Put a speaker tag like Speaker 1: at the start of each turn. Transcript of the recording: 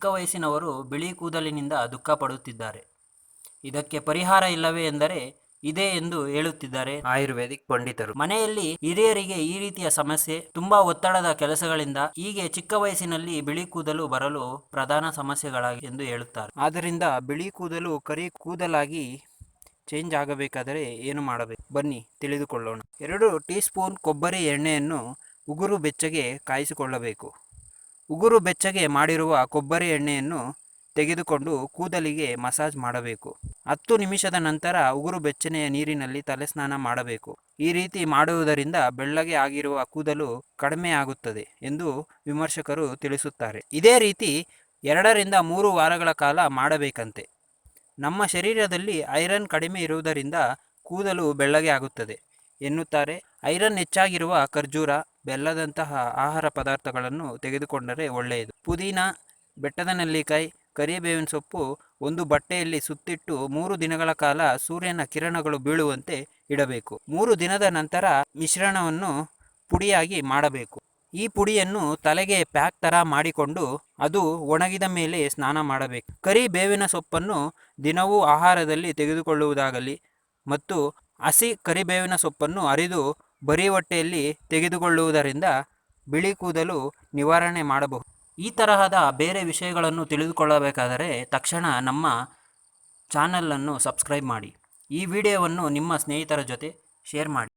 Speaker 1: ಚಿಕ್ಕ ವಯಸ್ಸಿನವರು ಬಿಳಿ ಕೂದಲಿನಿಂದ ದುಃಖ ಪಡುತ್ತಿದ್ದಾರೆ. ಇದಕ್ಕೆ ಪರಿಹಾರ ಇಲ್ಲವೇ ಎಂದರೆ ಇದೆ ಎಂದು ಹೇಳುತ್ತಿದ್ದಾರೆ ಆಯುರ್ವೇದಿಕ್ ಪಂಡಿತರು. ಮನೆಯಲ್ಲಿ ಹಿರಿಯರಿಗೆ ಈ ರೀತಿಯ ಸಮಸ್ಯೆ, ತುಂಬಾ ಒತ್ತಡದ ಕೆಲಸಗಳಿಂದ ಹೀಗೆ ಚಿಕ್ಕ ವಯಸ್ಸಿನಲ್ಲಿ ಬಿಳಿ ಕೂದಲು ಬರಲು ಪ್ರಧಾನ ಸಮಸ್ಯೆಗಳಾಗಿ ಎಂದು ಹೇಳುತ್ತಾರೆ. ಆದ್ದರಿಂದ ಬಿಳಿ ಕೂದಲು ಕರಿ ಕೂದಲಾಗಿ ಚೇಂಜ್ ಆಗಬೇಕಾದರೆ ಏನು ಮಾಡಬೇಕು? ಬನ್ನಿ, ತಿಳಿದುಕೊಳ್ಳೋಣ. ಎರಡು ಟೀ ಸ್ಪೂನ್ ಕೊಬ್ಬರಿ ಎಣ್ಣೆಯನ್ನು ಉಗುರು ಬೆಚ್ಚಗೆ ಕಾಯಿಸಿಕೊಳ್ಳಬೇಕು. ಉಗುರು ಬೆಚ್ಚಗೆ ಮಾಡಿರುವ ಕೊಬ್ಬರಿ ಎಣ್ಣೆಯನ್ನು ತೆಗೆದುಕೊಂಡು ಕೂದಲಿಗೆ ಮಸಾಜ್ ಮಾಡಬೇಕು. ಹತ್ತು ನಿಮಿಷದ ನಂತರ ಉಗುರು ಬೆಚ್ಚನೆಯ ನೀರಿನಲ್ಲಿ ತಲೆ ಸ್ನಾನ ಮಾಡಬೇಕು. ಈ ರೀತಿ ಮಾಡುವುದರಿಂದ ಬೆಳ್ಳಗೆ ಆಗಿರುವ ಕೂದಲು ಕಡಿಮೆ ಆಗುತ್ತದೆ ಎಂದು ವಿಮರ್ಶಕರು ತಿಳಿಸುತ್ತಾರೆ. ಇದೇ ರೀತಿ ಎರಡರಿಂದ ಮೂರು ವಾರಗಳ ಕಾಲ ಮಾಡಬೇಕಂತೆ. ನಮ್ಮ ಶರೀರದಲ್ಲಿ ಐರನ್ ಕಡಿಮೆ ಇರುವುದರಿಂದ ಕೂದಲು ಬೆಳ್ಳಗೆ ಆಗುತ್ತದೆ ಎನ್ನುತ್ತಾರೆ. ಐರನ್ ಹೆಚ್ಚಾಗಿರುವ ಖರ್ಜೂರ ಬೆಲ್ಲದಂತಹ ಆಹಾರ ಪದಾರ್ಥಗಳನ್ನು ತೆಗೆದುಕೊಂಡರೆ ಒಳ್ಳೆಯದು. ಪುದೀನ, ಬೆಟ್ಟದ ನೆಲ್ಲಿಕಾಯಿ, ಕರಿಬೇವಿನ ಸೊಪ್ಪು, ಒಂದು ಬಟ್ಟೆಯಲ್ಲಿ ಸುತ್ತಿಟ್ಟು ಮೂರು ದಿನಗಳ ಕಾಲ ಸೂರ್ಯನ ಕಿರಣಗಳು ಬೀಳುವಂತೆ ಇಡಬೇಕು. ಮೂರು ದಿನದ ನಂತರ ಮಿಶ್ರಣವನ್ನು ಪುಡಿಯಾಗಿ ಮಾಡಬೇಕು. ಈ ಪುಡಿಯನ್ನು ತಲೆಗೆ ಪ್ಯಾಕ್ ತರ ಮಾಡಿಕೊಂಡು ಅದು ಒಣಗಿದ ಮೇಲೆ ಸ್ನಾನ ಮಾಡಬೇಕು. ಕರಿ ಬೇವಿನ ಸೊಪ್ಪನ್ನು ದಿನವೂ ಆಹಾರದಲ್ಲಿ ತೆಗೆದುಕೊಳ್ಳುವುದಾಗಲಿ ಮತ್ತು ಹಸಿ ಕರಿಬೇವಿನ ಸೊಪ್ಪನ್ನು ಅರಿದು ಬರೀ ಹೊಟ್ಟೆಯಲ್ಲಿ ತೆಗೆದುಕೊಳ್ಳುವುದರಿಂದ ಬಿಳಿ ಕೂದಲು ನಿವಾರಣೆ ಮಾಡಬಹುದು. ಈ ತರಹದ ಬೇರೆ ವಿಷಯಗಳನ್ನು ತಿಳಿದುಕೊಳ್ಳಬೇಕಾದರೆ ತಕ್ಷಣ ನಮ್ಮ ಚಾನಲನ್ನು ಸಬ್ಸ್ಕ್ರೈಬ್ ಮಾಡಿ. ಈ ವಿಡಿಯೋವನ್ನು ನಿಮ್ಮ ಸ್ನೇಹಿತರ ಜೊತೆ ಶೇರ್ ಮಾಡಿ.